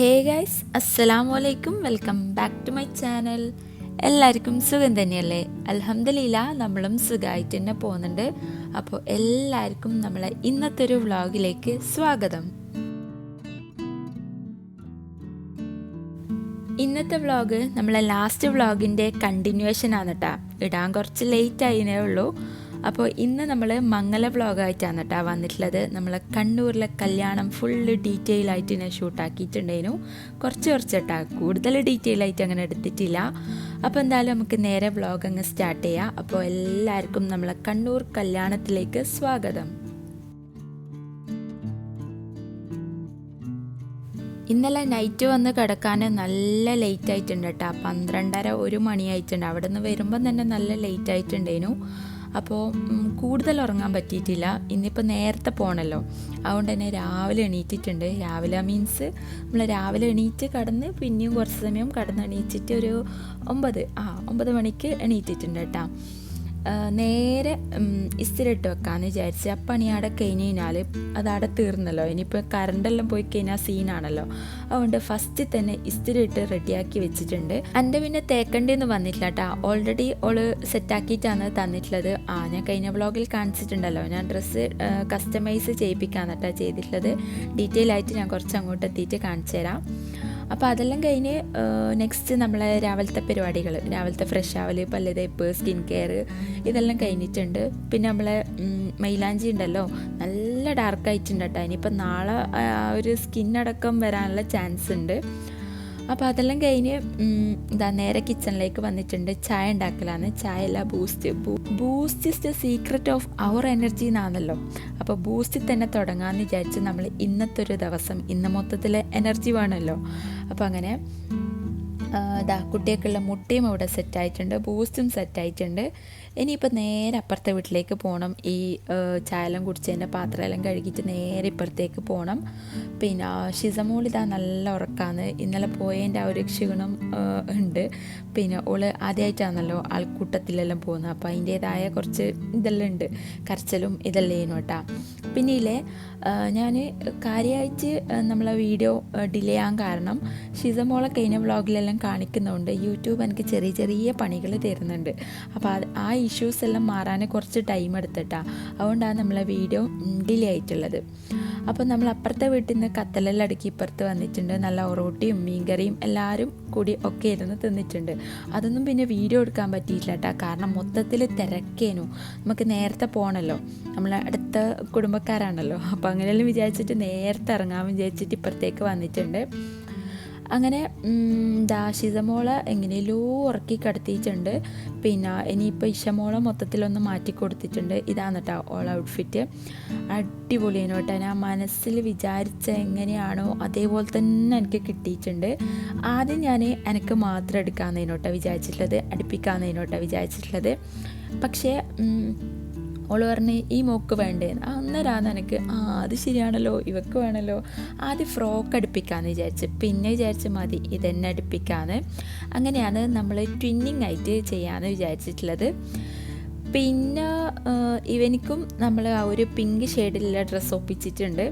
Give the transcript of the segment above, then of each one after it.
ഹേ guys അസ്സലാമു അലൈക്കും welcome back to my channel എല്ലാവർക്കും സുഖം തന്നെയല്ലേ? അൽഹംദുലില്ല നമ്മളും സുഖമായിട്ട് തന്നെ പോകുന്നുണ്ട്. അപ്പോൾ എല്ലാവർക്കും നമ്മളെ ഇന്നത്തെ ഒരു വ്ളോഗിലേക്ക് സ്വാഗതം. ഇന്നത്തെ വ്ളോഗ് നമ്മളെ ലാസ്റ്റ് വ്ളോഗിന്റെ കണ്ടിന്യൂവേഷൻ ആണ് കേട്ടോ ഇടാൻ കുറച്ച് ലേറ്റ് ആയിനേ ഉള്ളൂ. അപ്പോൾ ഇന്ന് നമ്മൾ മംഗല വ്ളോഗായിട്ടാണ് കേട്ടോ വന്നിട്ടുള്ളത്. നമ്മൾ കണ്ണൂരിലെ കല്യാണം ഫുള്ള് ഡീറ്റെയിൽ ആയിട്ട് ഞാൻ ഷൂട്ടാക്കിയിട്ടുണ്ടായിരുന്നു കുറച്ച് കുറച്ച് കേട്ടോ കൂടുതൽ ഡീറ്റെയിൽ ആയിട്ട് അങ്ങനെ എടുത്തിട്ടില്ല. അപ്പോൾ എന്തായാലും നമുക്ക് നേരെ വ്ളോഗ് അങ്ങ് സ്റ്റാർട്ട് ചെയ്യാം. അപ്പോൾ എല്ലാവർക്കും നമ്മളെ കണ്ണൂർ കല്യാണത്തിലേക്ക് സ്വാഗതം. ഇന്നലെ നൈറ്റ് വന്ന് കിടക്കാൻ നല്ല ലേറ്റ് ആയിട്ടുണ്ട് കേട്ടോ പന്ത്രണ്ടര ഒരു മണിയായിട്ടുണ്ട്. അവിടെ നിന്ന് വരുമ്പം തന്നെ നല്ല ലേറ്റ് ആയിട്ടുണ്ടേനു അപ്പോൾ കൂടുതൽ ഉറങ്ങാൻ പറ്റിയിട്ടില്ല. ഇന്നിപ്പോൾ നേരത്തെ പോകണമല്ലോ അതുകൊണ്ട് തന്നെ രാവിലെ എണീറ്റിട്ടുണ്ട്. രാവിലെ മീൻസ് നമ്മൾ രാവിലെ എണീറ്റ് കടന്ന് പിന്നെയും കുറച്ച് സമയം കടന്ന് എണീറ്റിട്ട് ഒരു ഒമ്പത് ആ ഒമ്പത് മണിക്ക് എണീറ്റിട്ടുണ്ട് കേട്ടോ. നേരെ ഇസ്തിരിട്ട് വെക്കാമെന്ന് വിചാരിച്ച്. അപ്പം ഇനി അവിടെ കഴിഞ്ഞ് കഴിഞ്ഞാൽ അത് അവിടെ തീർന്നല്ലോ. ഇനിയിപ്പോൾ കറണ്ടെല്ലാം പോയി കഴിഞ്ഞാൽ സീനാണല്ലോ അതുകൊണ്ട് ഫസ്റ്റ് തന്നെ ഇസ്തിരിട്ട് റെഡിയാക്കി വെച്ചിട്ടുണ്ട്. എന്റെ പിന്നെ തേക്കണ്ടിന്ന് വന്നിട്ടില്ല കേട്ടോ ഓൾറെഡി ഓൾ സെറ്റാക്കിയിട്ടാണ് തന്നിട്ടുള്ളത്. ആ ഞാൻ കഴിഞ്ഞ വ്ളോഗിൽ കാണിച്ചിട്ടുണ്ടല്ലോ. ഞാൻ ഡ്രസ്സ് കസ്റ്റമൈസ് ചെയ്യിപ്പിക്കാന്നിട്ടാണ് ചെയ്തിട്ടുള്ളത്. ഡീറ്റെയിൽ ആയിട്ട് ഞാൻ കുറച്ച് അങ്ങോട്ട് എത്തിയിട്ട് കാണിച്ചു തരാം അപ്പോൾ അതെല്ലാം കഴിഞ്ഞ് നെക്സ്റ്റ് നമ്മളെ രാവിലത്തെ പരിപാടികൾ രാവിലത്തെ ഫ്രഷ് ആവൽ പല്ല് തേപ്പ് സ്കിൻ കെയർ ഇതെല്ലാം കഴിഞ്ഞിട്ടുണ്ട്. പിന്നെ നമ്മളെ മൈലാഞ്ചി ഉണ്ടല്ലോ നല്ല ഡാർക്ക് ആയിട്ടുണ്ട് കേട്ടോ ഇനിയിപ്പോൾ നാളെ ഒരു സ്കിന്നടക്കം വരാനുള്ള ചാൻസ് ഉണ്ട്. അപ്പോൾ അതെല്ലാം കഴിഞ്ഞ് എന്താ നേരെ കിച്ചണിലേക്ക് വന്നിട്ടുണ്ട്. ചായ ഉണ്ടാക്കലാണ്. ചായ അല്ല Boost Boost is the secret of our energy എന്നാണല്ലോ. അപ്പോൾ ബൂസ്റ്റിൽ തന്നെ തുടങ്ങാമെന്ന് വിചാരിച്ച് നമ്മൾ ഇന്നത്തെ ഒരു ദിവസം ഇന്ന് മൊത്തത്തിൽ എനർജി വേണമല്ലോ അപ്പോൾ അങ്ങനെ ഇതാ കുട്ടിയൊക്കെയുള്ള മുട്ടയും ഇവിടെ സെറ്റായിട്ടുണ്ട് ബൂസ്റ്റും സെറ്റായിട്ടുണ്ട് ഇനിയിപ്പോൾ നേരെ അപ്പുറത്തെ വീട്ടിലേക്ക് പോകണം. ഈ ചായലം കുടിച്ചതിന്റെ പാത്രമെല്ലാം കഴുകിയിട്ട് നേരെ ഇപ്പുറത്തേക്ക് പോകണം. പിന്നെ ഷിസമോൾ ഇതാ നല്ല ഉറക്കാന്ന് ഇന്നലെ പോയതിന്റെ ആ ഒരു ക്ഷീണം ഉണ്ട്. പിന്നെ ഓൾ ആദ്യമായിട്ടാണല്ലോ ആൾക്കൂട്ടത്തിലെല്ലാം പോകുന്നത്. അപ്പോൾ അതിന്റേതായ കുറച്ച് ഇതെല്ലാം ഉണ്ട്. കരച്ചിലും ഇതെല്ലാം ചെയ്യുന്നു കേട്ടാ. പിന്നെ ഞാൻ കാര്യമായിട്ട് നമ്മളെ വീഡിയോ ഡിലേ ആകാൻ കാരണം ഷിസമോളെ കഴിഞ്ഞ വ്ളോഗിലെല്ലാം കാണിക്കുന്നുണ്ട്. യൂട്യൂബ് എനിക്ക് ചെറിയ ചെറിയ പണികൾ തരുന്നുണ്ട്. അപ്പോൾ ആ ഇഷ്യൂസ് എല്ലാം മാറാൻ കുറച്ച് ടൈം എടുത്തിട്ടാണ് അതുകൊണ്ടാണ് നമ്മളെ വീഡിയോ ഡിലേ ആയിട്ടുള്ളത്. അപ്പോൾ നമ്മൾ അപ്പുറത്തെ വീട്ടിൽ നിന്ന് കത്തലെല്ലാം അടുക്കി ഇപ്പുറത്ത് വന്നിട്ടുണ്ട്. നല്ല ഒറോട്ടിയും മീൻകറിയും എല്ലാവരും കൂടി ഒക്കെ ഇരുന്ന് തിന്നിട്ടുണ്ട്. അതൊന്നും പിന്നെ വീഡിയോ എടുക്കാൻ പറ്റിയില്ല കേട്ടോ കാരണം മൊത്തത്തിൽ തിരക്കേനു. നമുക്ക് നേരത്തെ പോകണമല്ലോ നമ്മളെ അടുത്ത കുടുംബക്കാരാണല്ലോ. അപ്പോൾ അങ്ങനെയെല്ലാം വിചാരിച്ചിട്ട് നേരത്തെ ഇറങ്ങാൻ വിചാരിച്ചിട്ട് ഇപ്പുറത്തേക്ക് വന്നിട്ടുണ്ട്. അങ്ങനെ ദാശിതമോളെ എങ്ങനെയല്ലോ ഉറക്കി കിടത്തിയിട്ടുണ്ട്. പിന്നെ ഇനിയിപ്പോൾ ഇഷമോളെ മൊത്തത്തിലൊന്ന് മാറ്റി കൊടുത്തിട്ടുണ്ട്. ഇതാണ് കേട്ടോ ഓൾ ഔട്ട്ഫിറ്റ് അടിപൊളിയാണ് കേട്ടോ ഞാൻ മനസ്സിൽ വിചാരിച്ച എങ്ങനെയാണോ അതേപോലെ തന്നെ എനിക്ക് കിട്ടിയിട്ടുണ്ട്. ആദ്യം ഞാൻ എനിക്ക് മാത്രം എടുക്കാമെന്നതിനോട്ടാണ് വിചാരിച്ചിട്ടുള്ളത് അടുപ്പിക്കാമെന്നതിനോട്ടാണ് വിചാരിച്ചിട്ടുള്ളത്. പക്ഷേ ഓൾ പറഞ്ഞ് ഈ മോക്ക് വേണ്ടേന്ന് അന്നേരാന്ന് എനിക്ക് ആ അത് ശരിയാണല്ലോ ഇവക്ക് വേണമല്ലോ ആദ്യം ഫ്രോക്ക് അടുപ്പിക്കാമെന്ന് വിചാരിച്ച് പിന്നെ വിചാരിച്ച് മതി ഇതന്നെ അടുപ്പിക്കാന്ന്. അങ്ങനെയാണ് നമ്മൾ ട്വിന്നിങ് ആയിട്ട് ചെയ്യാമെന്ന് വിചാരിച്ചിട്ടുള്ളത്. പിന്നെ ഇവനിക്കും നമ്മൾ ആ ഒരു പിങ്ക് ഷെയ്ഡിലുള്ള ഡ്രസ്സ് ഒപ്പിച്ചിട്ടുണ്ട്.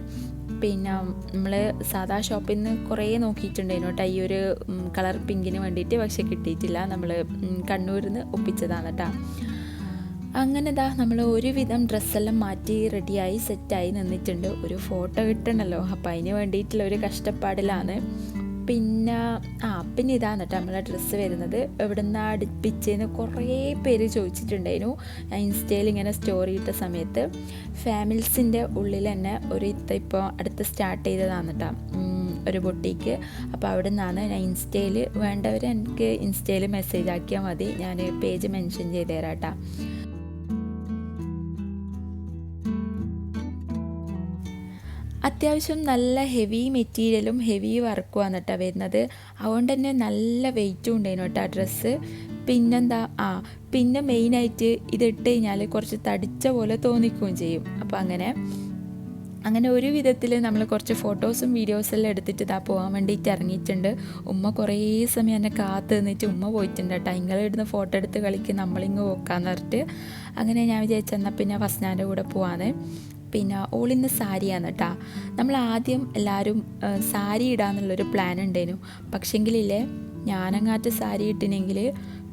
പിന്നെ നമ്മൾ സാധാ ഷോപ്പിൽ നിന്ന് കുറേ നോക്കിയിട്ടുണ്ട് കേട്ടോ ഈ ഒരു കളർ പിങ്കിന് വേണ്ടിയിട്ട് പക്ഷെ കിട്ടിയിട്ടില്ല. നമ്മൾ കണ്ണൂരിൽ നിന്ന് ഒപ്പിച്ചതാണ് കേട്ടോ. അങ്ങനെ ദാ നമ്മൾ ഒരുവിധം ഡ്രസ്സെല്ലാം മാറ്റി റെഡിയായി സെറ്റായി നിന്നിട്ടുണ്ട്. ഒരു ഫോട്ടോ കിട്ടണമല്ലോ അപ്പം അതിന് വേണ്ടിയിട്ടുള്ള ഒരു കഷ്ടപ്പാടിലാണ്. പിന്നെ ആ പിന്നെ ഇതാണ് കേട്ടോ നമ്മളെ ഡ്രസ്സ് വരുന്നത്. എവിടെ നിന്ന് അടുപ്പിച്ചെന്ന് കുറേ പേര് ചോദിച്ചിട്ടുണ്ടായിരുന്നു. ഇൻസ്റ്റയിൽ ഇങ്ങനെ സ്റ്റോറി ഇട്ട സമയത്ത്. ഫാമിൽസിന്റെ ഉള്ളിൽ തന്നെ ഒരു ഇത്ത ഇപ്പോൾ അടുത്ത് സ്റ്റാർട്ട് ചെയ്തതാണ് കേട്ടോ ഒരു ബൊട്ടിക്ക്. അപ്പോൾ അവിടെ നിന്നാണ് ഞാൻ ഇൻസ്റ്റയിൽ വേണ്ടവർ എനിക്ക് ഇൻസ്റ്റയിൽ മെസ്സേജ് ആക്കിയാൽ മതി. ഞാൻ പേജ് മെൻഷൻ ചെയ്ത് തരാം കേട്ടോ അത്യാവശ്യം നല്ല ഹെവി മെറ്റീരിയലും ഹെവി വർക്കുമാണ് കേട്ടോ വരുന്നത്. അതുകൊണ്ട് തന്നെ നല്ല വെയിറ്റും ഉണ്ടായിരുന്നു കേട്ടോ ആ ഡ്രസ്സ് പിന്നെന്താ? ആ പിന്നെ മെയിനായിട്ട് ഇതിട്ട് കഴിഞ്ഞാൽ കുറച്ച് തടിച്ച പോലെ തോന്നിക്കുകയും ചെയ്യും. അപ്പോൾ അങ്ങനെ അങ്ങനെ ഒരു വിധത്തിൽ നമ്മൾ കുറച്ച് ഫോട്ടോസും വീഡിയോസും എല്ലാം എടുത്തിട്ട് ഇതാ പോകാൻ വേണ്ടിയിട്ട് ഇറങ്ങിയിട്ടുണ്ട്. ഉമ്മ കുറേ സമയം എന്നെ കാത്ത് നിന്നിട്ട് ഉമ്മ പോയിട്ടുണ്ട് കേട്ടോ ഇങ്ങളിടുന്ന ഫോട്ടോ എടുത്ത് കളിക്ക് നമ്മളിങ്ങ് പോക്കാന്ന് പറഞ്ഞിട്ട്. അങ്ങനെ ഞാൻ വിചാരിച്ചെന്നാൽ പിന്നെ ഫസ്നാന്റെ കൂടെ പോവാന്ന്. പിന്നെ ഓളിന്ന് സാരിയാണ് കേട്ടോ നമ്മൾ ആദ്യം എല്ലാവരും സാരി ഇടാന്നുള്ളൊരു പ്ലാൻ ഉണ്ടായിരുന്നു പക്ഷെങ്കിലില്ലേ ഞാനങ്ങാറ്റ് സാരി ഇട്ടിനെങ്കിൽ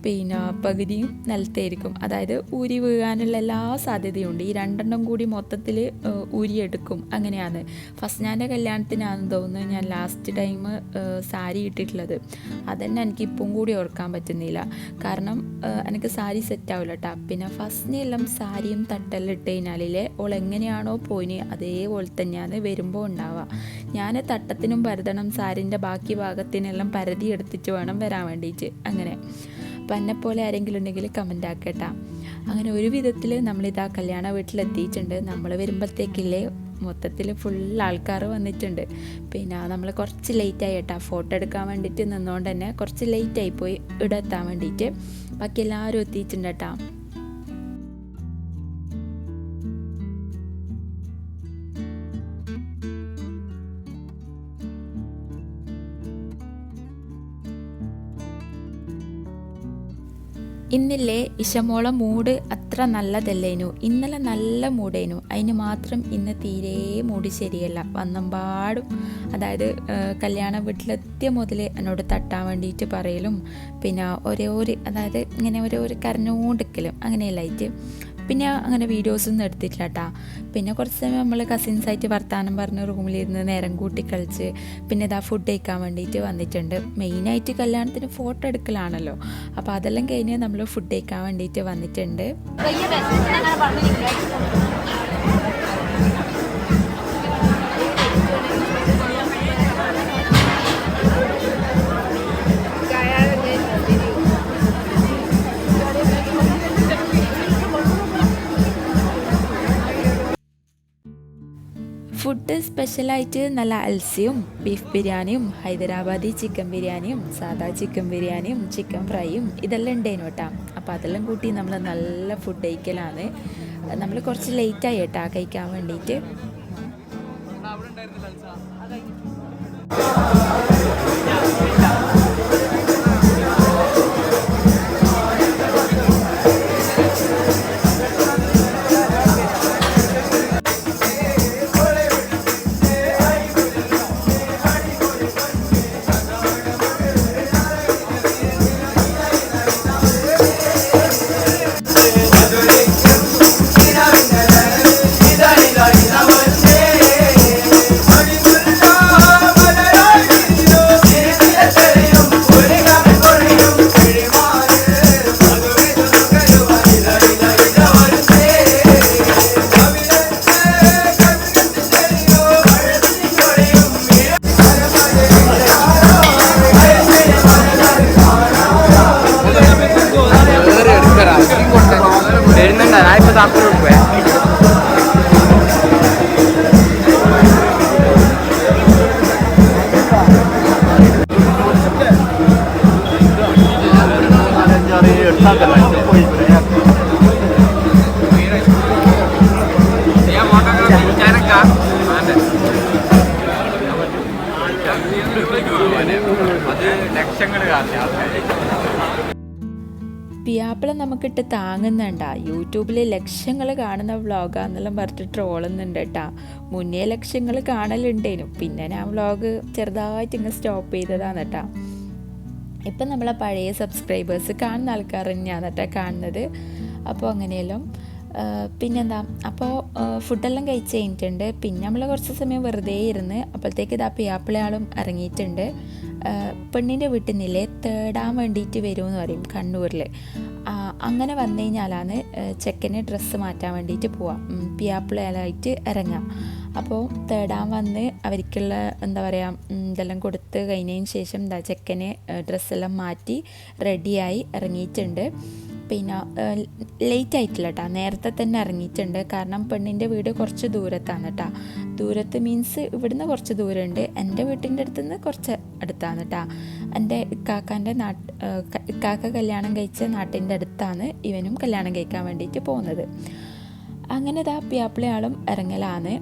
പിന്നെ പകുതിയും നിലത്തായിരിക്കും അതായത് ഊരി വീഴാനുള്ള എല്ലാ സാധ്യതയുണ്ട്. ഈ രണ്ടെണ്ണം കൂടി മൊത്തത്തിൽ ഊരിയെടുക്കും. അങ്ങനെയാണ്. ഫസ്റ്റ് ഫസ്നാന്റെ കല്യാണത്തിനാണെന്ന് തോന്നുന്നു ഞാൻ ലാസ്റ്റ് ടൈം സാരി ഇട്ടിട്ടുള്ളത്. അതന്നെ എനിക്ക് ഇപ്പം കൂടി ഓർക്കാൻ പറ്റുന്നില്ല. കാരണം എനിക്ക് സാരി സെറ്റ് ആവില്ല കേട്ടോ പിന്നെ ഫസ്റ്റിനെല്ലാം സാരിയും തട്ടെല്ലാം ഇട്ട് കഴിഞ്ഞാലില്ലേ ഓൾ എങ്ങനെയാണോ പോയിന് അതേപോലെ തന്നെയാണ് വരുമ്പോൾ ഉണ്ടാവുക. ഞാൻ തട്ടത്തിനും പരതണം സാരിന്റെ ബാക്കി ഭാഗത്തിനെല്ലാം പരതി എടുത്തിട്ട് വേണം വരാൻ വേണ്ടിയിട്ട് അങ്ങനെ. അപ്പം പോലെ ആരെങ്കിലും ഉണ്ടെങ്കിൽ കമന്റ് ആക്കട്ടാ. അങ്ങനെ ഒരു വിധത്തിൽ നമ്മളിതാ കല്യാണ വീട്ടിലെത്തിയിട്ടുണ്ട്. നമ്മൾ വരുമ്പോഴത്തേക്കില്ലേ മൊത്തത്തിൽ ഫുൾ ആൾക്കാർ വന്നിട്ടുണ്ട്. പിന്നെ നമ്മൾ കുറച്ച് ലേറ്റായി കേട്ടോ ഫോട്ടോ എടുക്കാൻ വേണ്ടിയിട്ട് നിന്നുകൊണ്ട് തന്നെ കുറച്ച് ലേറ്റായി പോയി ഇവിടെ എത്താൻ വേണ്ടിയിട്ട്. ബാക്കി എല്ലാവരും എത്തിയിട്ടുണ്ട് കേട്ടാ ഇന്നില്ലേ ഇഷമോളെ മൂഡ് അത്ര നല്ലതല്ലേനു? ഇന്നലെ നല്ല മൂടേനു. അതിന് മാത്രം ഇന്ന് തീരെ മൂഡ് ശരിയല്ല. വന്നമ്പാടും. അതായത് കല്യാണ വീട്ടിലെത്തിയ മുതൽ എന്നോട് തട്ടാൻ വേണ്ടിയിട്ട് പറയലും. പിന്നെ ഒരു അതായത് ഇങ്ങനെ ഓരോ ഒരു കരഞ്ഞോണ്ടിരിക്കലും അങ്ങനെയല്ലായിട്ട്. പിന്നെ അങ്ങനെ വീഡിയോസൊന്നും എടുത്തിട്ടില്ല കേട്ടാ പിന്നെ കുറച്ച് സമയം നമ്മൾ കസിൻസായിട്ട് വർത്താനം പറഞ്ഞ് റൂമിലിരുന്ന് നേരം കൂട്ടി കളിച്ച് പിന്നെ ഇതാ ഫുഡ് കഴിക്കാൻ വേണ്ടിയിട്ട് വന്നിട്ടുണ്ട്. മെയിനായിട്ട് കല്യാണത്തിന് ഫോട്ടോ എടുക്കലാണല്ലോ. അപ്പോൾ അതെല്ലാം കഴിഞ്ഞ് നമ്മൾ ഫുഡ് കഴിക്കാൻ വേണ്ടിയിട്ട് വന്നിട്ടുണ്ട്. സ്പെഷ്യലായിട്ട് നല്ല അൽസിയും ബീഫ് ബിരിയാണിയും ഹൈദരാബാദി ചിക്കൻ ബിരിയാണിയും സാദാ ചിക്കൻ ബിരിയാണിയും ചിക്കൻ ഫ്രൈയും ഇതെല്ലാം ഉണ്ടേനു കേട്ടോ. അപ്പോൾ അതെല്ലാം കൂട്ടി നമ്മൾ നല്ല ഫുഡ് കഴിക്കലാണ്. നമ്മൾ കുറച്ച് ലേറ്റായി കേട്ടാ കഴിക്കാൻ വേണ്ടിയിട്ട്. താങ്ങുന്നുണ്ട യൂട്യൂബിൽ ലക്ഷങ്ങൾ കാണുന്ന വ്ളോഗാന്നെല്ലാം പറഞ്ഞിട്ട് ട്രോളുന്നുണ്ട് കേട്ടാ മുന്നേ ലക്ഷങ്ങൾ കാണലുണ്ടേനു. പിന്നെ ഞാൻ വ്ളോഗ് ചെറുതായിട്ട് ഇങ്ങനെ സ്റ്റോപ്പ് ചെയ്തതാണ് കേട്ടാ ഇപ്പം നമ്മളെ പഴയ സബ്സ്ക്രൈബേഴ്സ് കാണുന്ന ആൾക്കാർ തന്നെയാണ് കേട്ടോ കാണുന്നത്. അപ്പോൾ അങ്ങനെയെല്ലാം പിന്നെന്താ? അപ്പോൾ ഫുഡെല്ലാം കഴിച്ച് കഴിഞ്ഞിട്ടുണ്ട്. പിന്നെ നമ്മൾ കുറച്ച് സമയം വെറുതെ ഇരുന്ന് അപ്പോഴത്തേക്ക് ഇതാ പിയാപ്പിളയാളും ഇറങ്ങിയിട്ടുണ്ട്. പെണ്ണിന്റെ വീട്ടിൽ നിന്നില്ലേ തേടാൻ വേണ്ടിയിട്ട് വരുമെന്ന് പറയും കണ്ണൂരിൽ അങ്ങനെ വന്നു കഴിഞ്ഞാലാണ് ചെക്കന് ഡ്രസ്സ് മാറ്റാൻ വേണ്ടിയിട്ട് പോവാം. പിയാപ്പിളയാലായിട്ട് ഇറങ്ങാം. അപ്പോൾ തേടാൻ വന്ന് അവർക്കുള്ള എന്താ പറയുക ഇതെല്ലാം കൊടുത്ത് കഴിഞ്ഞതിന് ശേഷം എന്താ ചെക്കന് ഡ്രസ്സെല്ലാം മാറ്റി റെഡിയായി ഇറങ്ങിയിട്ടുണ്ട്. പിന്നെ ലേറ്റ് ആയിട്ടില്ല കേട്ടോ നേരത്തെ തന്നെ ഇറങ്ങിയിട്ടുണ്ട്. കാരണം പെണ്ണിന്റെ വീട് കുറച്ച് ദൂരത്താണ് കേട്ടോ ദൂരത്ത് മീൻസ് ഇവിടുന്ന് കുറച്ച് ദൂരമുണ്ട്. എന്റെ വീട്ടിന്റെ അടുത്ത് നിന്ന് കുറച്ച് അടുത്താണ് കേട്ടോ എന്റെ ഇക്കാക്കാന്റെ നാട്ട് ഇക്കാക്ക കല്യാണം കഴിച്ച നാട്ടിന്റെ അടുത്താണ് ഇവനും കല്യാണം കഴിക്കാൻ വേണ്ടിയിട്ട് പോകുന്നത്. അങ്ങനെ ഇതാ പിയാപ്പിളയാളും ഇറങ്ങലാണ്.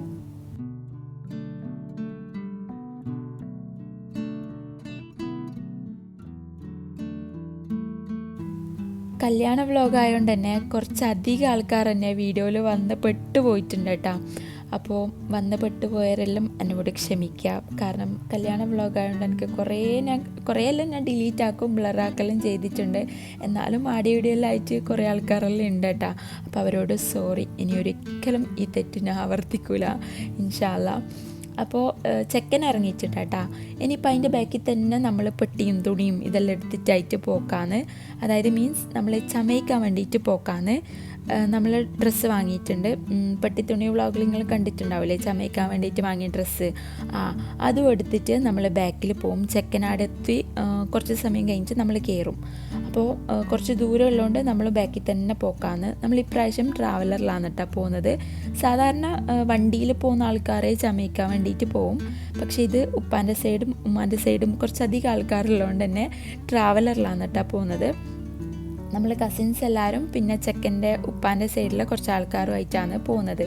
കല്യാണ വ്ലോഗ് ആയതുകൊണ്ട് തന്നെ കുറച്ചധികം ആൾക്കാർ തന്നെ വീഡിയോയിൽ വന്ന് പെട്ടുപോയിട്ടുണ്ട് കേട്ടോ അപ്പോൾ വന്ന് പെട്ടുപോയവരെല്ലാം എന്നോട് ക്ഷമിക്കുക കാരണം കല്യാണ വ്ളോഗായതുകൊണ്ട് എനിക്ക് കുറേ ഞാൻ കുറേ എല്ലാം ഞാൻ ഡിലീറ്റ് ആക്കും ബ്ലറാക്കലും ചെയ്തിട്ടുണ്ട്. എന്നാലും ആടിയോ വീഡിയോയെല്ലാം ആയിട്ട് കുറേ ആൾക്കാരെല്ലാം ഉണ്ട് കേട്ടോ അപ്പോൾ അവരോട് സോറി ഇനി ഒരിക്കലും ഈ തെറ്റ് ഞാൻ ആവർത്തിക്കൂല. ഇൻഷാല്ല. അപ്പോൾ ചെക്കൻ ഇറങ്ങിച്ചിട്ടാ ഇനിയിപ്പോൾ അതിന്റെ ബാക്കിൽ തന്നെ നമ്മൾ പെട്ടിയും തുണിയും ഇതെല്ലാം എടുത്തിട്ടായിട്ട് പോക്കാന്ന്. അതായത് മീൻസ് നമ്മൾ ചമയിക്കാൻ വേണ്ടിയിട്ട് പോക്കാന്ന്. നമ്മൾ ഡ്രസ്സ് വാങ്ങിയിട്ടുണ്ട്. പട്ടിത്തുണി വ്ളോഗിൽ നിങ്ങൾ കണ്ടിട്ടുണ്ടാവില്ലേ ചമയിക്കാൻ വേണ്ടിയിട്ട് വാങ്ങിയ ഡ്രസ്സ് ആ അതും എടുത്തിട്ട് നമ്മൾ ബാക്കിൽ പോവും. ചെക്കനാടെത്തി കുറച്ച് സമയം കഴിഞ്ഞിട്ട് നമ്മൾ കയറും അപ്പോൾ കുറച്ച് ദൂരം ഉള്ളതുകൊണ്ട് നമ്മൾ ബാക്കിൽ തന്നെ പോക്കാന്ന്. നമ്മൾ ഇപ്രാവശ്യം ട്രാവലറിലാണ് കേട്ടോ പോകുന്നത് സാധാരണ വണ്ടിയിൽ പോകുന്ന ആൾക്കാരെ ചമയിക്കാൻ വേണ്ടിയിട്ട് പോവും. പക്ഷേ ഇത് ഉപ്പാന്റെ സൈഡും ഉമ്മാന്റെ സൈഡും കുറച്ചധികം ആൾക്കാരുള്ളതുകൊണ്ട് തന്നെ ട്രാവലറിലാണ് കേട്ടോ പോകുന്നത് നമ്മൾ കസിൻസ് എല്ലാവരും പിന്നെ ചെക്കന്റെ ഉപ്പാന്റെ സൈഡിലെ കുറച്ച് ആൾക്കാരുമായിട്ടാണ് പോകുന്നത്.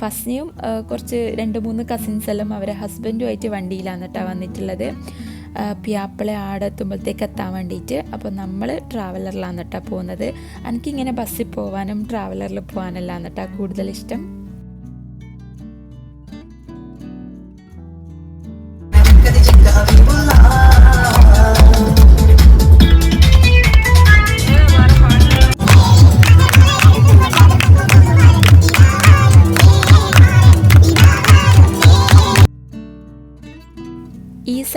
ഫസ്റ്റിനെയും കുറച്ച് രണ്ട് മൂന്ന് കസിൻസ് എല്ലാം അവരെ ഹസ്ബൻഡുമായിട്ട് വണ്ടിയിലാണ് കേട്ടോ വന്നിട്ടുള്ളത്. പ്യാപ്പിളെ ആടെത്തുമ്പോഴത്തേക്ക് എത്താൻ വേണ്ടിയിട്ട്. അപ്പോൾ നമ്മൾ ട്രാവലറിലാണ് കേട്ടോ പോകുന്നത്. എനിക്കിങ്ങനെ ബസ്സിൽ പോകാനും ട്രാവലറിൽ പോകാനല്ലാന്നിട്ടാണ് കേട്ടോ കൂടുതൽ ഇഷ്ടം?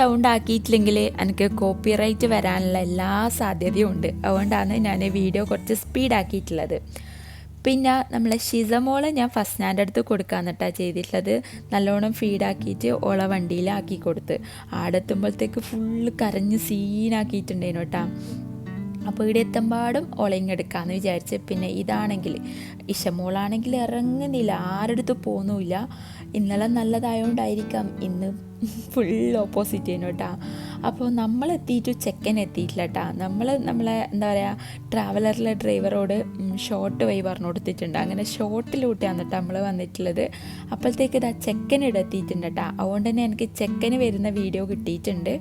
സൗണ്ട് ആക്കിയിട്ടില്ലെങ്കിൽ എനിക്ക് കോപ്പിറൈറ്റ് വരാനുള്ള എല്ലാ സാധ്യതയും ഉണ്ട് അതുകൊണ്ടാണ് ഞാൻ വീഡിയോ കുറച്ച് സ്പീഡാക്കിയിട്ടുള്ളത് പിന്നെ നമ്മളെ ഷിസമോളെ ഞാൻ ഫസ്റ്റ് സ്റ്റാൻഡ് അടുത്ത് കൊടുക്കാന്നിട്ടാണ് ചെയ്തിട്ടുള്ളത്. നല്ലോണം ഫീഡാക്കിയിട്ട് ഓളെ വണ്ടിയിലാക്കി കൊടുത്ത്. ആടെത്തുമ്പോഴത്തേക്ക് ഫുള്ള് കരഞ്ഞ് സീനാക്കിയിട്ടുണ്ടേനു കേട്ടോ അപ്പോൾ ഇവിടെ എത്തുമ്പാടും ഓളയിങ് എടുക്കാമെന്ന് വിചാരിച്ച്. പിന്നെ ഇതാണെങ്കിൽ ഇഷമോളാണെങ്കിൽ ഇറങ്ങുന്നില്ല. ആരെടുത്ത് പോകുന്നുമില്ല ഇന്നലെ നല്ലതായതുകൊണ്ടായിരിക്കാം ഇന്ന് ഫുൾ ഓപ്പോസിറ്റ് ചെയ്യുന്നു കേട്ടോ. അപ്പോൾ നമ്മൾ എത്തിയിട്ട് ചെക്കൻ എത്തിയിട്ടില്ല കേട്ടോ. നമ്മൾ നമ്മളെ എന്താ പറയുക ട്രാവലറിലെ ഡ്രൈവറോട് ഷോർട്ട് വഴി പറഞ്ഞു കൊടുത്തിട്ടുണ്ട് അങ്ങനെ ഷോർട്ടിലൂട്ടാണ് കേട്ടോ നമ്മൾ വന്നിട്ടുള്ളത്. അപ്പോഴത്തേക്ക് ഇതാ ചെക്കൻ ഇവിടെ എത്തിയിട്ടുണ്ട് കേട്ടോ. അതുകൊണ്ട് തന്നെ എനിക്ക് ചെക്കന് വരുന്ന വീഡിയോ കിട്ടിയിട്ടുണ്ട്.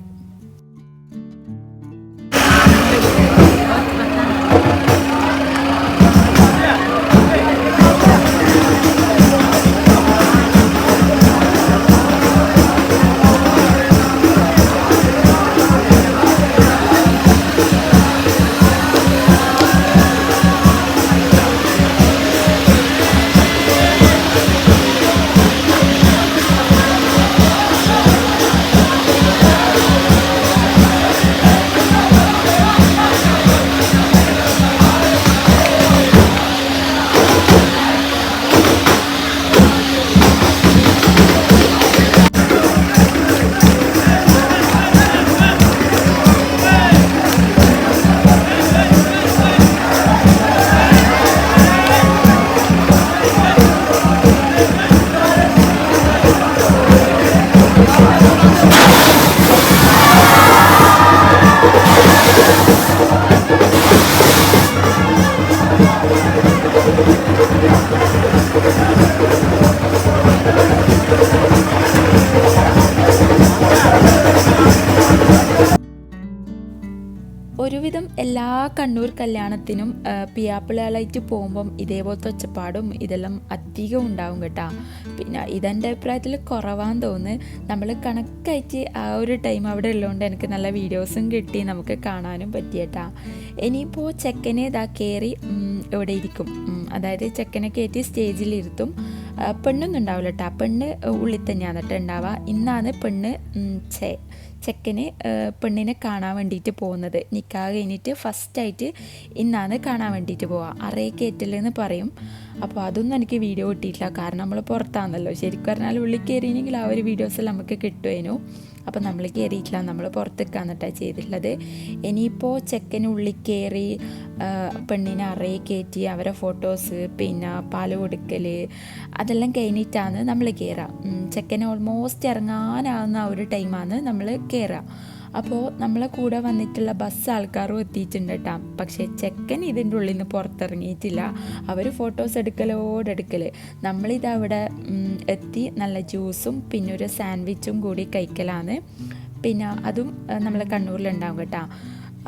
ഒരുവിധം എല്ലാ കണ്ണൂർ കല്യാണത്തിനും പിയാപ്പിളകളായിട്ട് പോകുമ്പം ഇതേപോലത്തെ ഒച്ചപ്പാടും ഇതെല്ലാം അധികം ഉണ്ടാവും കേട്ടോ. പിന്നെ ഇതെന്റെ അഭിപ്രായത്തിൽ കുറവാന്ന് തോന്നുന്നു. നമ്മൾ കണക്കായിട്ട് ആ ഒരു ടൈം അവിടെ ഉള്ളതുകൊണ്ട് എനിക്ക് നല്ല വീഡിയോസും കിട്ടി നമുക്ക് കാണാനും പറ്റിയേട്ടാ ഇനിയിപ്പോൾ ചെക്കനെ ഇതാ കയറി ഇവിടെ ഇരിക്കും. അതായത് ചെക്കനെ കയറ്റി സ്റ്റേജിലിരുത്തും പെണ്ണൊന്നും ഉണ്ടാവില്ല കേട്ടോ പെണ്ണ് ഉള്ളിൽ തന്നെയാണ് കേട്ടോ ഉണ്ടാവുക ഇന്നാണ് പെണ്ണ് ചേ ചെക്കന് പെണ്ണിനെ കാണാൻ വേണ്ടിയിട്ട് പോകുന്നത്. നിക്കാഹ് കഴിഞ്ഞിട്ട് ഫസ്റ്റായിട്ട് ഇന്നാണ് കാണാൻ വേണ്ടിയിട്ട് പോവുക അറേ കയറ്റലെന്ന് പറയും. അപ്പോൾ അതൊന്നും എനിക്ക് വീഡിയോ കിട്ടിയിട്ടില്ല. കാരണം നമ്മൾ പുറത്താണല്ലോ. ശരിക്കും പറഞ്ഞാൽ ഉള്ളിൽ കയറിയെങ്കിൽ ആ ഒരു വീഡിയോസിൽ നമുക്ക് കിട്ടുമായിരുന്നു അപ്പോൾ നമ്മൾ കയറിയിട്ടില്ല നമ്മൾ പുറത്തേക്കാന്നിട്ടാണ് ചെയ്തിട്ടുള്ളത്. ഇനിയിപ്പോൾ ചെക്കന് ഉള്ളിൽ കയറി പെണ്ണിനെ അറേ കയറ്റി അവരെ ഫോട്ടോസ് പിന്നെ പാൽ കൊടുക്കൽ അതെല്ലാം കഴിഞ്ഞിട്ടാണ് നമ്മൾ കയറുക. ചെക്കൻ ഓൾമോസ്റ്റ് ഇറങ്ങാനാവുന്ന ഒരു ടൈമാണ് നമ്മൾ കയറുക. അപ്പോൾ നമ്മളെ കൂടെ വന്നിട്ടുള്ള ബസ് ആൾക്കാരും എത്തിയിട്ടുണ്ട് കേട്ടോ പക്ഷെ ചെക്കൻ ഇതിന്റെ ഉള്ളിൽ നിന്ന് പുറത്തിറങ്ങിയിട്ടില്ല അവർ ഫോട്ടോസ് എടുക്കലോടെടുക്കൽ നമ്മളിതവിടെ എത്തി നല്ല ജ്യൂസും പിന്നെ ഒരു സാൻഡ്വിച്ചും കൂടി കഴിക്കലാണ്. പിന്നെ അതും നമ്മളെ കണ്ണൂരിലുണ്ടാവും കേട്ടോ.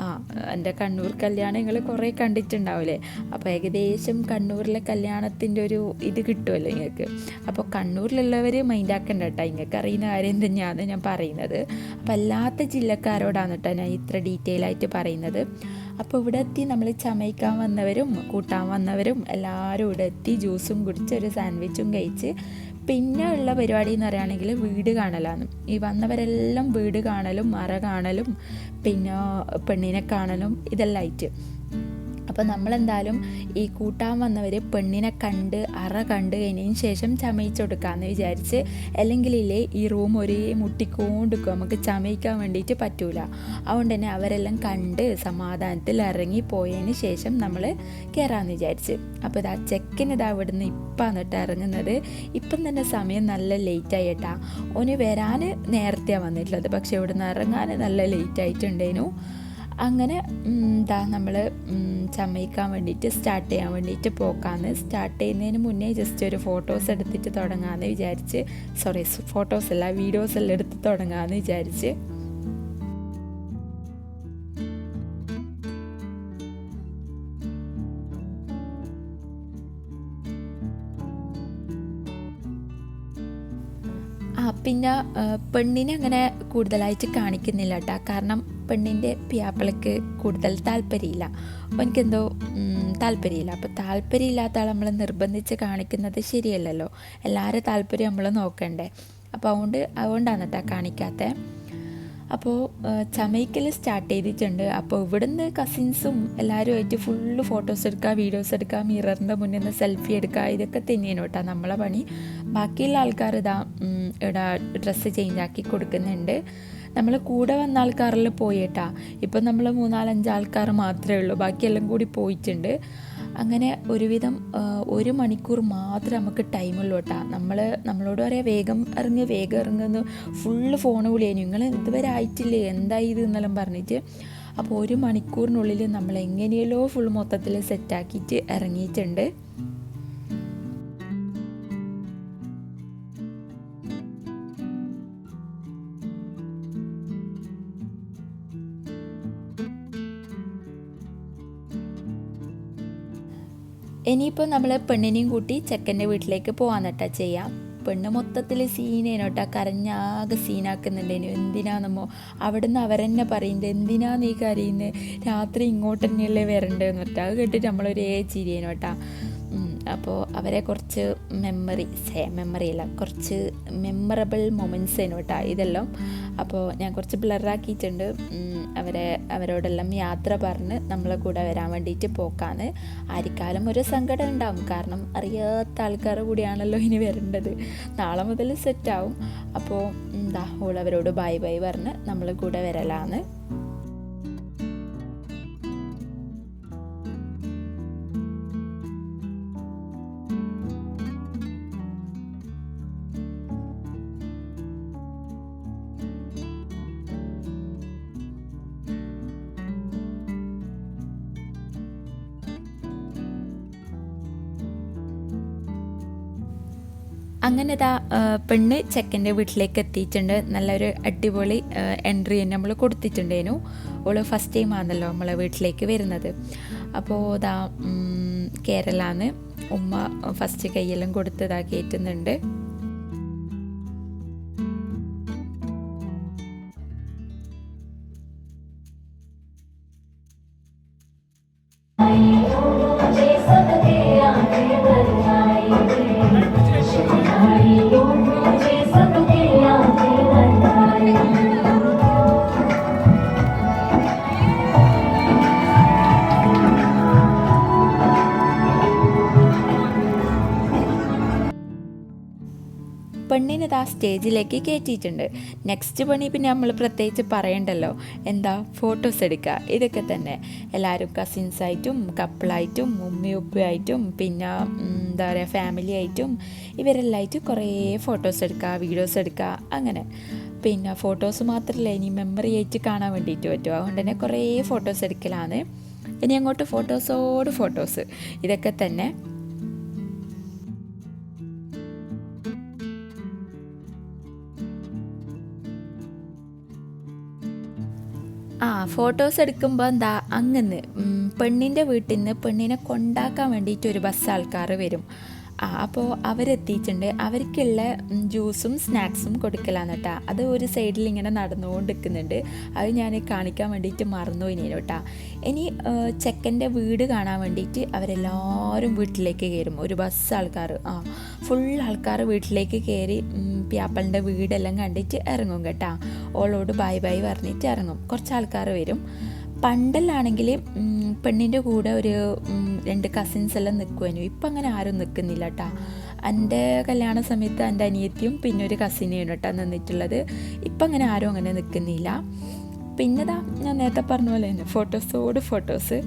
ആ എന്റെ കണ്ണൂർ കല്യാണം നിങ്ങൾ കുറേ കണ്ടിട്ടുണ്ടാവില്ലേ? അപ്പോൾ ഏകദേശം കണ്ണൂരിലെ കല്യാണത്തിന്റെ ഒരു ഇത് കിട്ടുമല്ലോ നിങ്ങൾക്ക്. അപ്പോൾ കണ്ണൂരിലുള്ളവർ മൈൻഡാക്കണ്ട കേട്ടോ. നിങ്ങൾക്ക് അറിയുന്ന കാര്യം തന്നെയാണ് ഞാൻ പറയുന്നത്. അപ്പോൾ അല്ലാത്ത ജില്ലക്കാരോടാണ് കേട്ടോ ഞാൻ ഇത്ര ഡീറ്റെയിൽ ആയിട്ട് പറയുന്നത്. അപ്പോൾ ഇവിടെ എത്തി നമ്മൾ ചമയ്ക്കാൻ വന്നവരും കൂട്ടാൻ വന്നവരും എല്ലാവരും ഇവിടെ എത്തി ജ്യൂസും കുടിച്ച് ഒരു സാൻഡ്വിച്ചും കഴിച്ച് പിന്നെ ഉള്ള പരിപാടി എന്ന് പറയുകയാണെങ്കിൽ വീട് കാണലാണ്. ഈ വന്നവരെല്ലാം വീട് കാണലും മറ കാണലും പിന്നെ പെണ്ണിനെ കാണലും ഇതെല്ലാം ആയിട്ട്. അപ്പോൾ നമ്മളെന്തായാലും ഈ കൂട്ടാൻ വന്നവർ പെണ്ണിനെ കണ്ട് അറ കണ്ട് കഴിഞ്ഞതിന് ശേഷം ചമയിച്ച് കൊടുക്കാമെന്ന് വിചാരിച്ച് അല്ലെങ്കിലില്ലേ ഈ റൂം ഒരേ മുട്ടിക്കൊണ്ടിരിക്കും. നമുക്ക് ചമയിക്കാൻ വേണ്ടിയിട്ട് പറ്റൂല. അതുകൊണ്ട് തന്നെ അവരെല്ലാം കണ്ട് സമാധാനത്തിൽ ഇറങ്ങി പോയതിന് ശേഷം നമ്മൾ കയറാമെന്ന് വിചാരിച്ച്. അപ്പോൾ ഇതാ ചെക്കൻ ഇതാ ഇവിടുന്ന് ഇപ്പം എന്നിട്ട് ഇറങ്ങുന്നത്. ഇപ്പം തന്നെ സമയം നല്ല ലേറ്റ് ആയിട്ടാ ഓന് വരാൻ നേരത്തെയാണ് വന്നിട്ടുള്ളത്. പക്ഷേ ഇവിടുന്ന് ഇറങ്ങാൻ നല്ല ലേറ്റ് ആയിട്ടുണ്ടേനു. അങ്ങനെ എന്താ നമ്മൾ ചമ്മയിക്കാൻ വേണ്ടിയിട്ട് സ്റ്റാർട്ട് ചെയ്യാൻ വേണ്ടിയിട്ട് പോക്കാന്ന്. സ്റ്റാർട്ട് ചെയ്യുന്നതിന് മുന്നേ ജസ്റ്റ് ഒരു ഫോട്ടോസ് എടുത്തിട്ട് തുടങ്ങാമെന്ന് വിചാരിച്ച് സോറി ഫോട്ടോസ് അല്ല വീഡിയോസ് എല്ലാം എടുത്ത് തുടങ്ങാമെന്ന് വിചാരിച്ച്. ആ പിന്നെ പെണ്ണിനെ അങ്ങനെ കൂടുതലായിട്ട് കാണിക്കുന്നില്ല കേട്ടോ കാരണം പെണ്ണിന്റെ പിയാപ്പിളക്ക് കൂടുതൽ താല്പര്യമില്ല. എനിക്കെന്തോ താല്പര്യമില്ല. അപ്പോൾ താല്പര്യമില്ലാത്ത ആൾ നമ്മൾ നിർബന്ധിച്ച് കാണിക്കുന്നത് ശരിയല്ലല്ലോ. എല്ലാവരും താല്പര്യം നമ്മൾ നോക്കണ്ടേ. അപ്പോൾ അതുകൊണ്ട് അതുകൊണ്ടാണ് കേട്ടോ കാണിക്കാത്തത് അപ്പോൾ ചമയ്ക്കൽ സ്റ്റാർട്ട് ചെയ്തിട്ടുണ്ട്. അപ്പോൾ ഇവിടുന്ന് കസിൻസും എല്ലാവരുമായിട്ട് ഫുള്ള് ഫോട്ടോസ് എടുക്കുക വീഡിയോസ് എടുക്കുക മിററിന്റെ മുന്നിൽ നിന്ന് സെൽഫി എടുക്കുക ഇതൊക്കെ തന്നെയാണ് കേട്ടോ നമ്മളെ പണി. ബാക്കിയുള്ള ആൾക്കാർ ഇതാ ഇവിടെ ഡ്രസ്സ് ചേഞ്ച് ആക്കി കൊടുക്കുന്നുണ്ട്. നമ്മൾ കൂടെ വന്ന ആൾക്കാരിൽ പോയേട്ടാ. ഇപ്പം നമ്മൾ മൂന്നാലഞ്ച് ആൾക്കാർ മാത്രമേ ഉള്ളൂ. ബാക്കിയെല്ലാം കൂടി പോയിട്ടുണ്ട്. അങ്ങനെ ഒരുവിധം ഒരു മണിക്കൂർ മാത്രമേ നമുക്ക് ടൈമുള്ളൂ കേട്ടാ. നമ്മൾ നമ്മളോട് പറയാം വേഗം ഇറങ്ങി വേഗം ഇറങ്ങുന്നു ഫുള്ള് ഫോൺ വിളിയായിരുന്നു നിങ്ങൾ ഇതുവരെ ആയിട്ടില്ലേ? എന്തായി ഇത്? എന്നെല്ലാം പറഞ്ഞിട്ട്. അപ്പോൾ ഒരു മണിക്കൂറിനുള്ളിൽ നമ്മൾ എങ്ങനെയല്ലോ ഫുൾ മൊത്തത്തിൽ സെറ്റാക്കിയിട്ട് ഇറങ്ങിയിട്ടുണ്ട്. ഇനിയിപ്പോൾ നമ്മൾ പെണ്ണിനെയും കൂട്ടി ചെക്കന്റെ വീട്ടിലേക്ക് പോകാൻ നട്ടാ ചെയ്യാം. പെണ്ണ് മൊത്തത്തിൽ സീനേനോട്ടാ കരഞ്ഞാകെ സീനാക്കുന്നുണ്ടേനു എന്തിനാണെന്നോ അവിടുന്ന് അവരെന്നെ പറയുന്നത് എന്തിനാ നീ കരയുന്നത് രാത്രി ഇങ്ങോട്ട് തന്നെയല്ലേ വരണ്ടേന്ന് അത് കേട്ടിട്ട് നമ്മളൊരേ ചിരിയേനോട്ടാ അപ്പോൾ അവരെ കുറച്ച് മെമ്മറി സേ മെമ്മറി അല്ല കുറച്ച് മെമ്മറബിൾ മൊമെന്റ്സ് ആണ് കേട്ടോ ഇതെല്ലാം. അപ്പോൾ ഞാൻ കുറച്ച് ബ്ലറാക്കിയിട്ടുണ്ട് അവരെ അവരോടെല്ലാം യാത്ര പറഞ്ഞ് നമ്മളെ കൂടെ വരാൻ വേണ്ടിയിട്ട് പോക്കാന്ന്. ആരിക്കാലം ഒരു സങ്കടം ഉണ്ടാവും. കാരണം അറിയാത്ത ആൾക്കാർ കൂടിയാണല്ലോ ഇനി വരേണ്ടത്. നാളെ മുതൽ സെറ്റാവും അപ്പോൾ എന്താ അവരോട് ബൈ ബൈ പറഞ്ഞ് നമ്മളെ കൂടെ വരലാന്ന്. അങ്ങനെ ഇതാ പെണ്ണ് ചെക്കന്റെ വീട്ടിലേക്ക് എത്തിയിട്ടുണ്ട് നല്ലൊരു അടിപൊളി എൻട്രി നമ്മൾ കൊടുത്തിട്ടുണ്ടേനു ഓൾ ഫസ്റ്റ് ടൈം ആണല്ലോ നമ്മളെ വീട്ടിലേക്ക് വരുന്നത്. അപ്പോൾ ഇതാ കേരളാന്ന് ഉമ്മ ഫസ്റ്റ് കയ്യെല്ലാം കൊടുത്തതാ കയറ്റുന്നുണ്ട് ഇതാ സ്റ്റേജിലേക്ക് കയറ്റിയിട്ടുണ്ട് നെക്സ്റ്റ് പണി പിന്നെ നമ്മൾ പ്രത്യേകിച്ച് പറയണ്ടല്ലോ. എന്താ? ഫോട്ടോസ് എടുക്കുക. ഇതൊക്കെ തന്നെ. എല്ലാവരും കസിൻസായിട്ടും കപ്പിളായിട്ടും ഉമ്മയും ഉപ്പയായിട്ടും പിന്നെ എന്താ പറയുക ഫാമിലി ആയിട്ടും ഇവരെല്ലായിട്ടും കുറേ ഫോട്ടോസ് എടുക്കുക വീഡിയോസ് എടുക്കുക അങ്ങനെ. പിന്നെ ഫോട്ടോസ് മാത്രമല്ല ഇനി മെമ്മറി ആയിട്ട് കാണാൻ വേണ്ടിയിട്ട് പറ്റും. അതുകൊണ്ട് തന്നെ കുറേ ഫോട്ടോസ് എടുക്കലാണ്. ഇനി അങ്ങോട്ട് ഫോട്ടോസോട് ഫോട്ടോസ് ഇതൊക്കെ തന്നെ. ആ ഫോട്ടോസ് എടുക്കുമ്പോൾ എന്താ അങ്ങനെ പെണ്ണിന്റെ വീട്ടിൽ നിന്ന് പെണ്ണിനെ കൊണ്ടാക്കാൻ വേണ്ടിയിട്ട് ഒരു ബസ് ആൾക്കാർ വരും. ആ അപ്പോൾ അവരെത്തിയിട്ടുണ്ട്. അവർക്കുള്ള ജ്യൂസും സ്നാക്സും കൊടുക്കലാന്ന് കേട്ടാ അത് ഒരു സൈഡിൽ ഇങ്ങനെ നടന്നുകൊണ്ട് നിൽക്കുന്നുണ്ട് അത് ഞാൻ കാണിക്കാൻ വേണ്ടിയിട്ട് മറന്നു ഇനി കേട്ടാ. ഇനി ചെക്കന്റെ വീട് കാണാൻ വേണ്ടിയിട്ട് അവരെല്ലാവരും വീട്ടിലേക്ക് കയറും ഒരു ബസ് ആൾക്കാർ ആ ഫുൾ ആൾക്കാർ വീട്ടിലേക്ക് കയറി പ്യാപ്പളിന്റെ വീടെല്ലാം കണ്ടിട്ട് ഇറങ്ങും കേട്ടാ. ഓളോട് ബൈ ബൈ പറഞ്ഞിട്ട് ഇറങ്ങും. കുറച്ച് ആൾക്കാർ വരും. പണ്ടല്ലാണെങ്കിൽ പെണ്ണിന്റെ കൂടെ ഒരു രണ്ട് കസിൻസ് എല്ലാം നിൽക്കുമായിരുന്നു ഇപ്പം അങ്ങനെ ആരും നിൽക്കുന്നില്ല കേട്ടാ എന്റെ കല്യാണ സമയത്ത് എന്റെ അനിയത്തിയും പിന്നെ ഒരു കസിനെയാണ് കേട്ടോ നിന്നിട്ടുള്ളത്. ഇപ്പം അങ്ങനെ ആരും അങ്ങനെ നിൽക്കുന്നില്ല പിന്നെതാ ഞാൻ നേരത്തെ പറഞ്ഞ പോലെ തന്നെ ഫോട്ടോസോട് ഫോട്ടോസ്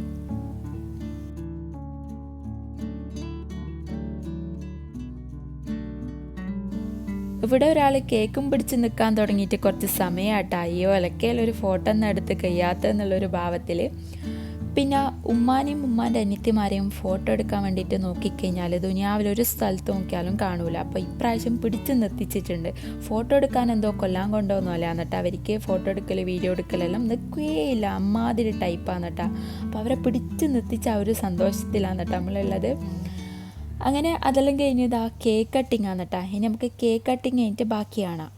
ഇവിടെ ഒരാൾ കേക്കും പിടിച്ച് നിൽക്കാൻ തുടങ്ങിയിട്ട് കുറച്ച് സമയമായിട്ട് അയ്യോ അലക്കയിൽ ഒരു ഫോട്ടോ ഒന്നും എടുത്ത് കഴിയാത്ത എന്നുള്ളൊരു ഭാവത്തിൽ പിന്നെ ഉമ്മാനെയും ഉമ്മാന്റെ അനിത്യമാരെയും ഫോട്ടോ എടുക്കാൻ വേണ്ടിയിട്ട് നോക്കിക്കഴിഞ്ഞാൽ ദുനിയാവിൽ ഒരു സ്ഥലത്ത് നോക്കിയാലും കാണൂല. അപ്പോൾ ഇപ്രാവശ്യം പിടിച്ച് നിർത്തിച്ചിട്ടുണ്ട്. ഫോട്ടോ എടുക്കാൻ എന്തോ കൊല്ലാൻ കൊണ്ടോന്നല്ല എന്നിട്ട് അവർക്ക് ഫോട്ടോ എടുക്കൽ വീഡിയോ എടുക്കലെല്ലാം നിൽക്കുകയില്ല. അമ്മാതിരി ടൈപ്പാന്നിട്ടാ അപ്പോൾ അവരെ പിടിച്ച് നിർത്തിച്ച ആ ഒരു സന്തോഷത്തിലാന്നിട്ടാ നമ്മളുള്ളത് അങ്ങനെ അതെല്ലാം കഴിഞ്ഞ് ഇതാ കേക്ക് കട്ടിങ് ആണ് കേട്ടോ ഇനി നമുക്ക് കേക്ക് കട്ടിങ് കഴിഞ്ഞിട്ട് ബാക്കി കാണാം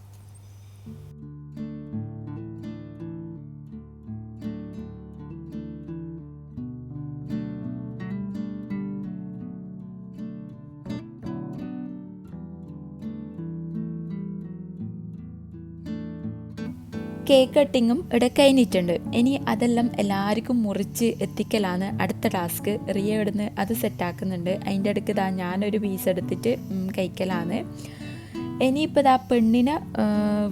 കേക്ക് കട്ടിങ്ങും ഇവിടെ കഴിഞ്ഞിട്ടുണ്ട്. ഇനി അതെല്ലാം എല്ലാവർക്കും മുറിച്ച് എത്തിക്കലാണ് അടുത്ത ടാസ്ക് റിയ ഇവിടുന്ന് അത് സെറ്റാക്കുന്നുണ്ട് അതിന്റെ അടുക്ക് ഇതാ ഞാനൊരു പീസ് എടുത്തിട്ട് കഴിക്കലാണ്. ഇനിയിപ്പോൾ ഇതാ പെണ്ണിനെ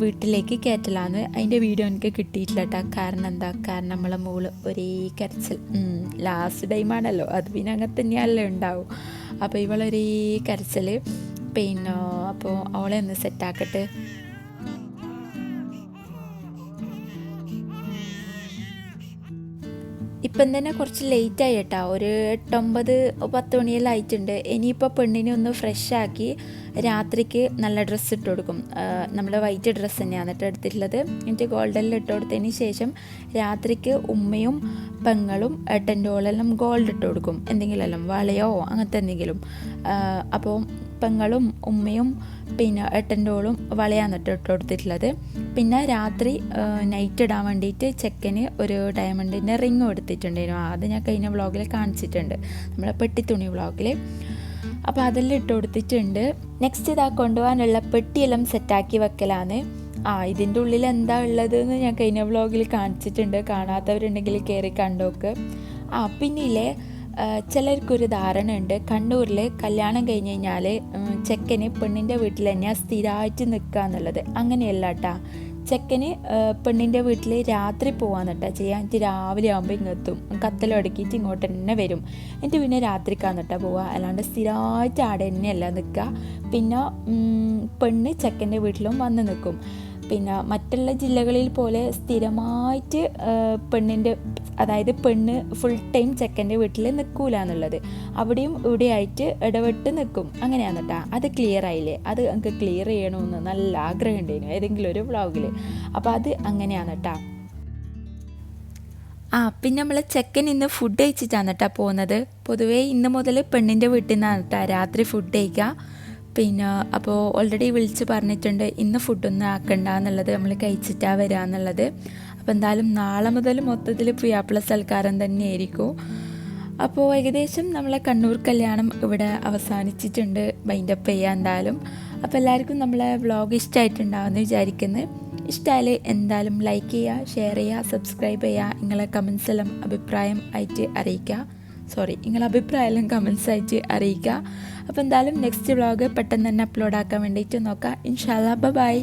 വീട്ടിലേക്ക് കയറ്റലാണ്. അതിന്റെ വീഡിയോ എനിക്ക് കിട്ടിയിട്ടില്ല കേട്ടോ കാരണം എന്താ? കാരണം നമ്മളെ മോൾ ഒരേ കരച്ചിൽ. ലാസ്റ്റ് ടൈമാണല്ലോ അത് പിന്നെ അങ്ങനെ തന്നെയല്ലേ ഉണ്ടാവും. അപ്പോൾ ഇവളൊരേ കരച്ചിൽ പിന്നെ അപ്പോൾ അവളെ ഒന്ന് സെറ്റാക്കട്ടെ ഇപ്പം തന്നെ കുറച്ച് ലേറ്റ് ആയി കേട്ടോ. ഒരു എട്ടൊമ്പത് പത്ത് മണിയെല്ലാം ആയിട്ടുണ്ട്. ഇനിയിപ്പോൾ പെണ്ണിനെ ഒന്ന് ഫ്രഷ് ആക്കി രാത്രിക്ക് നല്ല ഡ്രസ്സ് ഇട്ട് കൊടുക്കും. നമ്മൾ വൈറ്റ് ഡ്രസ്സ് തന്നെയാണ് കേട്ടോ എടുത്തിട്ടുള്ളത്. എന്നിട്ട് ഗോൾഡനിൽ ഇട്ട് കൊടുത്തതിന് ശേഷം രാത്രിക്ക് ഉമ്മയും പെങ്ങളും ടെന്റോളെല്ലാം ഗോൾഡ് ഇട്ട് കൊടുക്കും. എന്തെങ്കിലും എല്ലാം വളയോ അങ്ങനത്തെ എന്തെങ്കിലും. അപ്പോൾ പെങ്ങളും ഉമ്മയും പിന്നെ എട്ടന്റോളും വളയാണ് ഇട്ട് കൊടുത്തിട്ടുള്ളത് പിന്നെ രാത്രി നൈറ്റ് ഇടാൻ വേണ്ടിയിട്ട് ചെക്കന് ഒരു ഡയമണ്ടിന്റെ റിങ് കൊടുത്തിട്ടുണ്ടായിരുന്നു. അത് ഞാൻ കഴിഞ്ഞ വ്ളോഗിൽ കാണിച്ചിട്ടുണ്ട്. നമ്മളെ പെട്ടിത്തുണി വ്ളോഗിൽ അപ്പോൾ അതെല്ലാം ഇട്ട് കൊടുത്തിട്ടുണ്ട്. നെക്സ്റ്റ് ഇതാ കൊണ്ടുപോകാനുള്ള പെട്ടിയെല്ലാം സെറ്റാക്കി വെക്കലാണ്. ആ ഇതിന്റെ ഉള്ളിൽ എന്താ ഉള്ളത് എന്ന് ഞാൻ കഴിഞ്ഞ വ്ളോഗിൽ കാണിച്ചിട്ടുണ്ട്. കാണാത്തവരുണ്ടെങ്കിൽ കയറി കണ്ടോക്ക്. ആ പിന്നില്ലേ ചിലർക്കൊരു ധാരണ ഉണ്ട് കണ്ണൂരിൽ കല്യാണം കഴിഞ്ഞ് കഴിഞ്ഞാൽ ചെക്കന് പെണ്ണിന്റെ വീട്ടിൽ തന്നെയാണ് സ്ഥിരമായിട്ട് നിൽക്കുക എന്നുള്ളത്. അങ്ങനെയല്ല കേട്ടാ ചെക്കന് പെണ്ണിന്റെ വീട്ടിൽ രാത്രി പോകാൻ കേട്ടാ ചെയ്യാൻ എന്നിട്ട് രാവിലെ ആകുമ്പോൾ ഇങ്ങെത്തും. കത്തലും അടുക്കിയിട്ട് ഇങ്ങോട്ട് തന്നെ വരും. എന്നിട്ട് പിന്നെ രാത്രിക്കാന്ന് കേട്ടാ പോവുക അല്ലാണ്ട് സ്ഥിരമായിട്ട് ആടെ തന്നെയല്ല നിൽക്കുക പിന്നെ പെണ്ണ് ചെക്കന്റെ വീട്ടിലും വന്ന് നിൽക്കും പിന്നെ മറ്റുള്ള ജില്ലകളിൽ പോലെ സ്ഥിരമായിട്ട് പെണ്ണിന്റെ അതായത് പെണ്ണ് ഫുൾ ടൈം ചെക്കന്റെ വീട്ടിൽ നിൽക്കൂല എന്നുള്ളത്. അവിടെയും ഇവിടെയായിട്ട് ഇടപെട്ട് നിൽക്കും. അങ്ങനെയാണ് കേട്ടോ അത് ക്ലിയർ ആയില്ലേ? അത് എനിക്ക് ക്ലിയർ ചെയ്യണമെന്ന് നല്ല ആഗ്രഹം ഉണ്ടായിരുന്നു ഏതെങ്കിലും ഒരു വ്ളോഗിൽ അപ്പോൾ അത് അങ്ങനെയാണ് കേട്ടോ ആ പിന്നെ നമ്മൾ ചെക്കൻ ഇന്ന് ഫുഡ് കഴിച്ചിട്ടാണ് കേട്ടോ പോകുന്നത് പൊതുവേ ഇന്ന് മുതൽ പെണ്ണിന്റെ വീട്ടിൽ നിന്നാണ് കേട്ടോ രാത്രി ഫുഡ് കഴിക്കുക പിന്നെ അപ്പോൾ ഓൾറെഡി വിളിച്ച് പറഞ്ഞിട്ടുണ്ട് ഇന്ന് ഫുഡൊന്നും ആക്കണ്ട എന്നുള്ളത് നമ്മൾ കഴിച്ചിട്ടാ വരിക എന്നുള്ളത്. അപ്പോൾ എന്തായാലും നാളെ മുതൽ മൊത്തത്തിൽ പ്രിയാപ്പിള സൽക്കാരം തന്നെയായിരിക്കും. അപ്പോൾ ഏകദേശം നമ്മളെ കണ്ണൂർ കല്യാണം ഇവിടെ അവസാനിച്ചിട്ടുണ്ട് ബൈൻഡപ്പ് ചെയ്യാൻ എന്തായാലും. അപ്പോൾ എല്ലാവർക്കും നമ്മളെ വ്ളോഗ് ഇഷ്ടമായിട്ടുണ്ടാവുമെന്ന് വിചാരിക്കുന്നു. ഇഷ്ടമായാൽ എന്തായാലും ലൈക്ക് ചെയ്യുക ഷെയർ ചെയ്യുക സബ്സ്ക്രൈബ് ചെയ്യുക നിങ്ങളെ കമൻസ് എല്ലാം അഭിപ്രായം ആയിട്ട് അറിയിക്കുക സോറി നിങ്ങളെ അഭിപ്രായം എല്ലാം കമൻസ് ആയിട്ട് അറിയിക്കുക അപ്പോൾ എന്തായാലും നെക്സ്റ്റ് വ്ളോഗ് പെട്ടെന്ന് തന്നെ അപ്ലോഡ് ആക്കാൻ വേണ്ടിയിട്ട് നോക്കാം. ഇൻഷാല്ല ബൈ